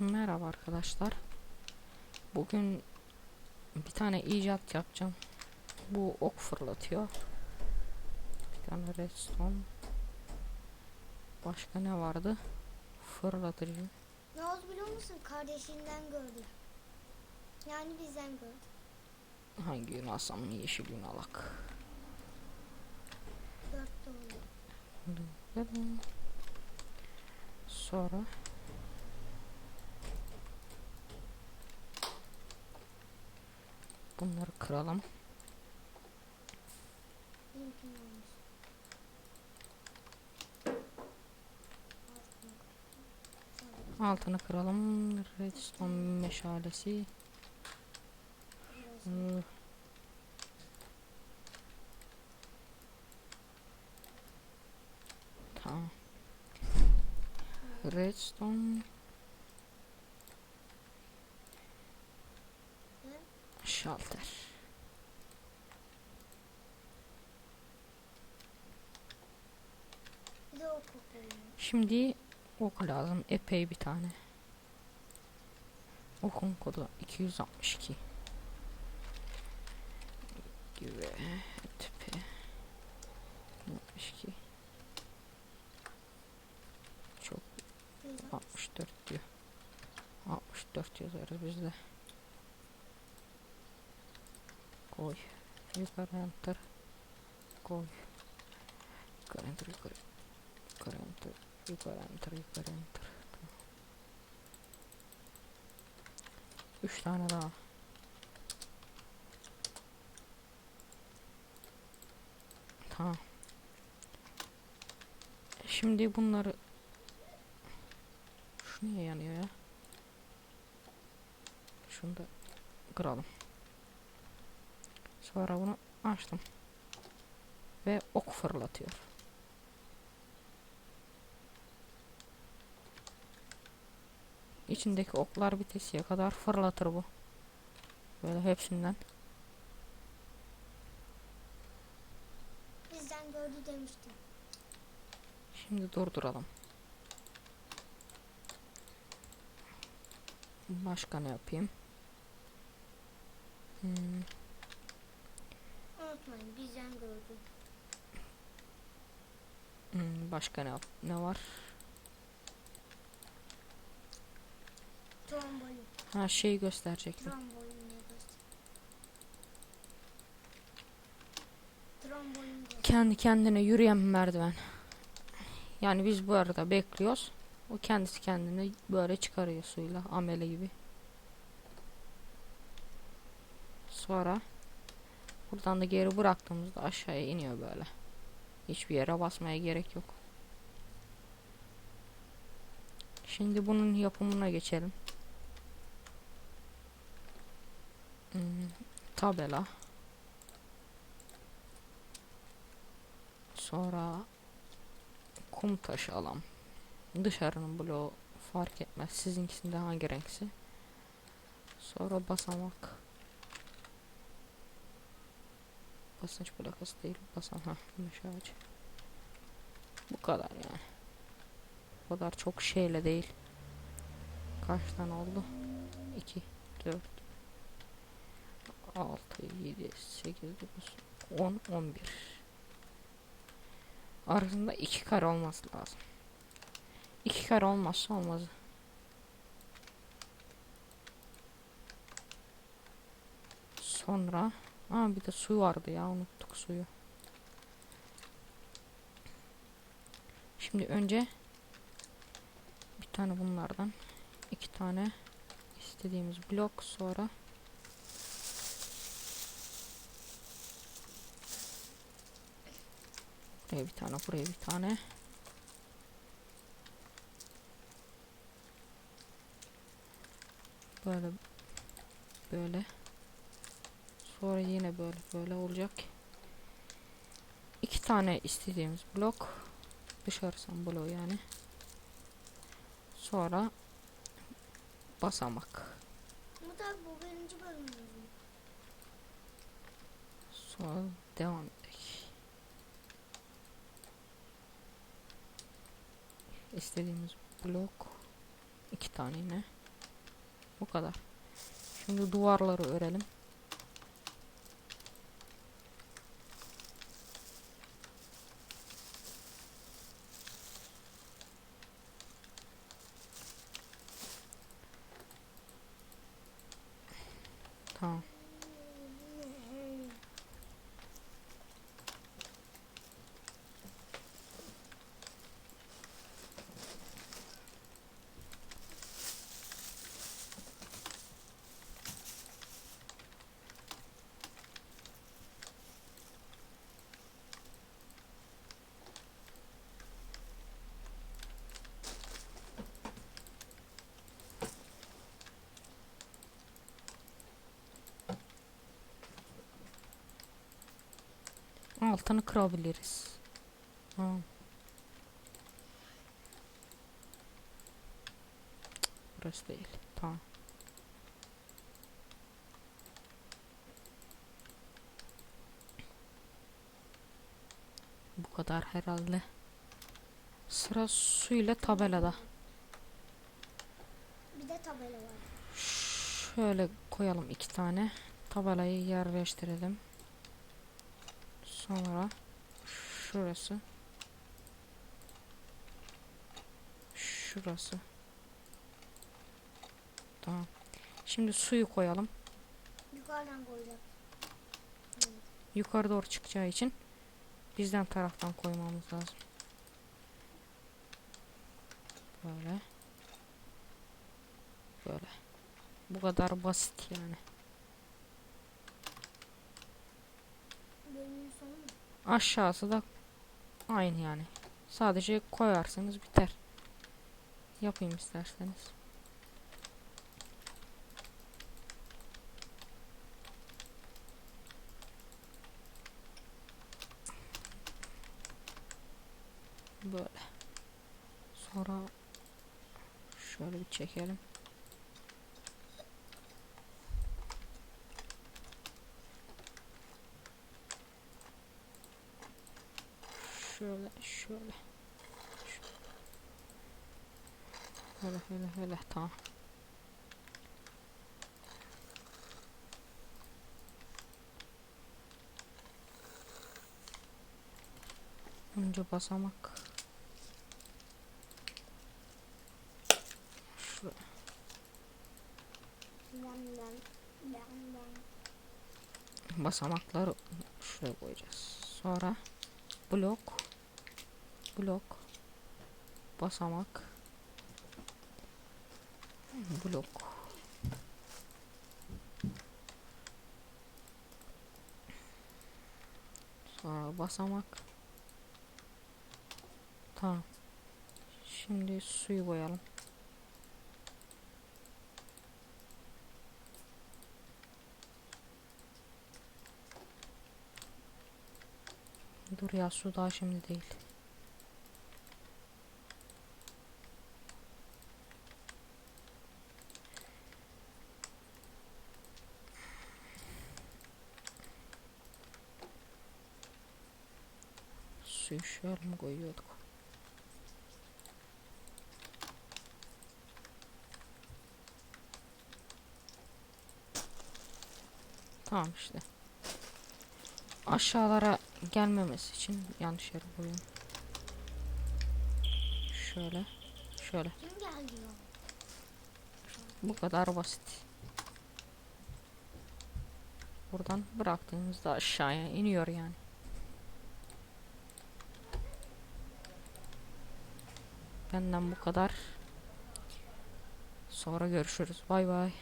Merhaba arkadaşlar. Bugün bir tane icat yapacağım. Bu ok fırlatıyor. Bir tane redstone. Başka ne vardı? Fırlatıcı. Ne oldu biliyor musun? Kardeşinden gördü. Yani bizden gördü. Hangi gün alsam yeşil gün alak. Dört doğru. Sonra bunları kıralım. Altını kıralım. Redstone meşalesi. Tamam. Redstone. Ne? Şalter. Şimdi ok lazım. Epey bir tane. Okun kodu 262. Gibi tipi 62 çok 64 diyor 64 yazarız bizde koy yukarı enter koy yukarı enter yukarı yukarı enter yukarı enter yukarı enter Tamam. üç tane daha Tamam. Şimdi bunları şu niye yanıyor ya? Şunu da kıralım. Sonra bunu açtım. Ve ok fırlatıyor. İçindeki oklar bitesiye kadar fırlatır bu. Böyle hepsinden. Bizden gördü demiştim. Şimdi durduralım. Başka ne yapayım? Hmm, Unutmayın bizden gördü. hmm, başka ne ne var? Tromboyu. Ha şeyi gösterecektim. Göster. Kendi kendine yürüyen merdiven. Yani biz bu arada bekliyoruz. O kendisi kendini böyle çıkarıyor suyla amele gibi. Sonra buradan da geri bıraktığımızda aşağıya iniyor böyle. Hiçbir yere basmaya gerek yok. Şimdi bunun yapımına geçelim. Hmm, tabela. Sonra kum taşı alalım. Dışarının bloğu fark etmez. Sizinkisinde hangi renkse. Sonra basamak. Basınç plakası değil. Basan ha meşale. Bu kadar yani. Bu kadar çok şeyle değil. Kaç tane oldu? 2 4 6 7 8 9 10 11 Arasında iki kare olması lazım. İki kare olmazsa olmaz. Sonra Aa bir de su vardı ya unuttuk suyu. Şimdi önce bir tane bunlardan iki tane istediğimiz blok sonra buraya bir tane buraya bir tane böyle böyle sonra yine böyle böyle olacak. İki tane istediğimiz blok. Dışarısan bloğu yani. Sonra basamak. Bu da bu birinci bölümümüz sonra devam edelim. İstediğimiz blok iki tane yine. Bu kadar. Şimdi duvarları örelim. Tamam. Altını kırabiliriz. Cık, Burası değil. Tamam. Bu kadar herhalde. Sıra suyla tabelada. Bir de tabela var. Şöyle koyalım iki tane. Tabelayı yerleştirelim. Sonra şurası. Şurası. Tamam. Şimdi suyu koyalım. Yukarıdan koyacak. Yukarı doğru çıkacağı için bizden taraftan koymamız lazım. Böyle. Böyle. Bu kadar basit yani. Aşağısı da aynı yani. Sadece koyarsanız biter. Yapayım isterseniz. Böyle. Sonra şöyle bir çekelim. Şöyle şöyle. Böyle böyle böyle tamam. Önce basamak. Basamakları şuraya koyacağız. Sonra blok blok. Basamak blok. Sonra basamak tamam. Şimdi suyu koyalım dur ya su daha şimdi değil Suyu şöyle mi koyuyorduk? Tamam işte. Aşağılara gelmemesi için yanlış yere koyuyorum. Şöyle. Şöyle. Bu kadar basit. Buradan bıraktığımızda aşağıya iniyor yani. Benden bu kadar. Sonra görüşürüz. Bay bay.